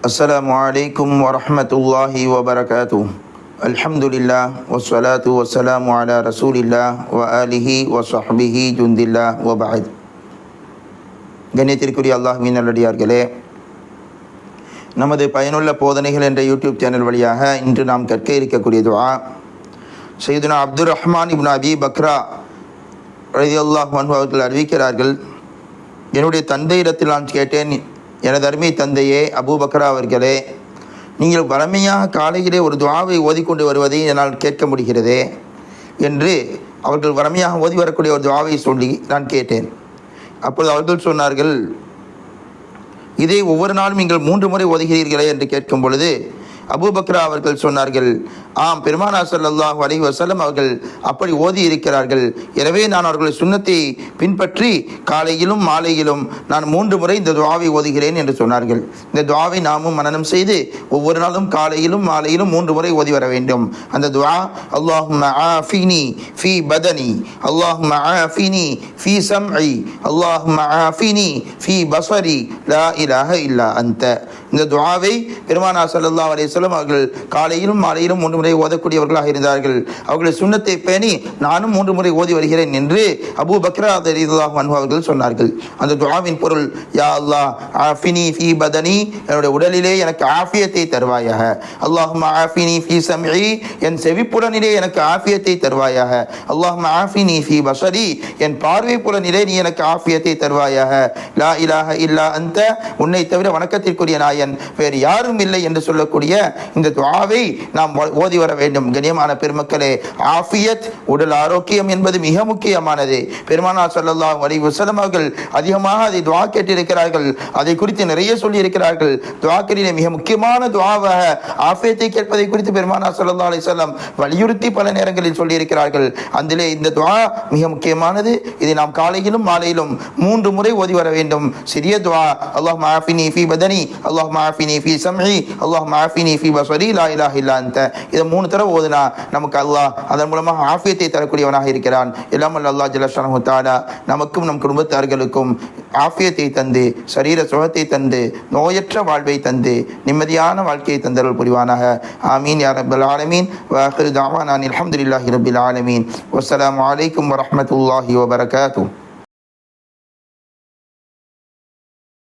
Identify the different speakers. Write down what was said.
Speaker 1: السلام عليكم ورحمة الله وبركاته الحمد لله والصلاة والسلام على رسول الله وآله وصحبه جند الله وبعد கண்ணியத்திற்குரிய அல்லாஹ்வின் நல்லடியார்களே நமது பயனுள்ள போதனைகள் என்ற யூடியூப் சேனல் வழியாக இன்று நாம் கற்க இருக்கக்கூடிய துஆ சைதுனா அப்துல் ரஹ்மான் இப்னு அபி பக்ரா ரலியல்லாஹு அன்ஹு அவர்கள் அறிவிக்கிறார்கள் என்னுடைய தந்தையிடத்தில் நான் கேட்டேன் எனது அருமை தந்தையே அபூபக்ரா அவர்களே நீங்கள் வளமையாக காலையிலே ஒரு துவாவை ஓதிக்கொண்டு வருவதை என்னால் கேட்க முடிகிறதே என்று அவர்கள் வளமையாக ஓதி வரக்கூடிய ஒரு துவாவை சொல்லி நான் கேட்டேன். அப்பொழுது அவர்கள் சொன்னார்கள் இதை ஒவ்வொரு நாளும் நீங்கள் மூன்று முறை ஓதுகிறீர்களே? என்று கேட்கும் பொழுது அபூபக்ரா அவர்கள் சொன்னார்கள் ஆம் பெருமானா சல்லாஹ் அலி வசலம் அவர்கள் அப்படி ஓதி இருக்கிறார்கள். எனவே நான் அவர்களுடைய சுண்ணத்தை பின்பற்றி காலையிலும் மாலையிலும் நான் மூன்று முறை இந்த துவாவை ஓதுகிறேன் என்று சொன்னார்கள். இந்த துவாவை நாமும் மனனம் செய்து ஒவ்வொரு நாளும் காலையிலும் மாலையிலும் மூன்று முறை ஓதி வர வேண்டும். அந்த துவா அல்லாஹும் ஆஃபினி ஃபி பதனி அல்லாஹும் ஆஃபினி ஃபி சம்ஐ அல்லாஹும் ஆஃபினி ஃபி பஸ்வரி லா இலாஹ இல்லா அந்த இந்த துவாவை பெருமானா சல்லா அலையம் அவர்கள் காலையிலும் மாலையிலும் மூன்று முறை ஓதக்கூடியவர்களாக இருந்தார்கள். அவர்களை சுண்ணத்தை பேணி நானும் மூன்று முறை ஓதி வருகிறேன் என்று அபூ பக்ரா ரலியல்லாஹு அவர்கள் சொன்னார்கள். அந்த துவாவின் பொருள் யா அல்லா ஆஃபினி ஃபி பதனி என்னுடைய உடலிலே எனக்கு ஆஃபியத்தை தருவாயாக. அல்லாஹும் ஆஃபினி ஃபி சமி என் செவிப்புலனிலே எனக்கு ஆஃபியத்தை தருவாயாக. அல்லாஹும் ஆஃபினி ஃபி பஸரி என் பார்வை புலனிலே நீ எனக்கு ஆஃபியத்தை தருவாயாக. லா இலாஹ இல்லா அந்த உன்னை தவிர வணக்கத்திற்குரிய நாயன் வேறு யாரும் இல்லை என்று சொல்லக்கூடிய இந்த துவாவை நாம் ஓதி வர வேண்டும். கண்ணியமான பெருமக்களே ஆஃபியத் உடல் ஆரோக்கியம் என்பது மிக முக்கியமானது. பெருமானா சொல்லலாம் அலைஹி வஸல்லம் அவர்கள் அதிகமாக அதை துவா கேட்டிருக்கிறார்கள். அதை குறித்து நிறைய சொல்லியிருக்கிறார்கள். இருக்கிறார்கள் மிக முக்கியமான துவாவாக ஆஃபியத்தை கேட்பதை குறித்து பெருமானா சொல்லா அலி வஸல்லம் வலியுறுத்தி பல நேரங்களில் சொல்லியிருக்கிறார்கள். அதிலே இந்த துவா மிக முக்கியமானது. இதை நாம் காலையிலும் மாலையிலும் மூன்று முறை ஓதி வர வேண்டும். சிறிய துவா அல்லாஹ் ஆஃபினி ஃபி பதனி அல்லாஹ் ஆஃபினி ஃபி சம்இ அல்லாஹ் ஆஃபினி ஃபி பஸரி லா இலாஹ இல்லா அன்த இதை மூணு தடவை ஓதுனா நமக்கு அல்லாஹ் அதன் மூலமாக ஆஃபியத்தை தரக்கூடியவனாக இருக்கிறான். எல்லாம் அல்ல அல்லாஹ் ஜலஷானு தாலா நமக்கும் நம் குடும்பத்தார்களுக்கும் ஆஃபியத்தை தந்து சரீர சுகத்தை தந்து நோயற்ற வாழ்வை தந்து நிம்மதியான வாழ்க்கையை தந்தருள் புரிவானாக. ஆமீன் யா ரப்பல் ஆலமீன். வாஹிரு தாவானான் அல்ஹம்துலில்லாஹி ரப்பில் ஆலமீன். வஸ்ஸலாமு அலைக்கும் வரஹ்மத்துல்லாஹி வபரகாத்துஹு.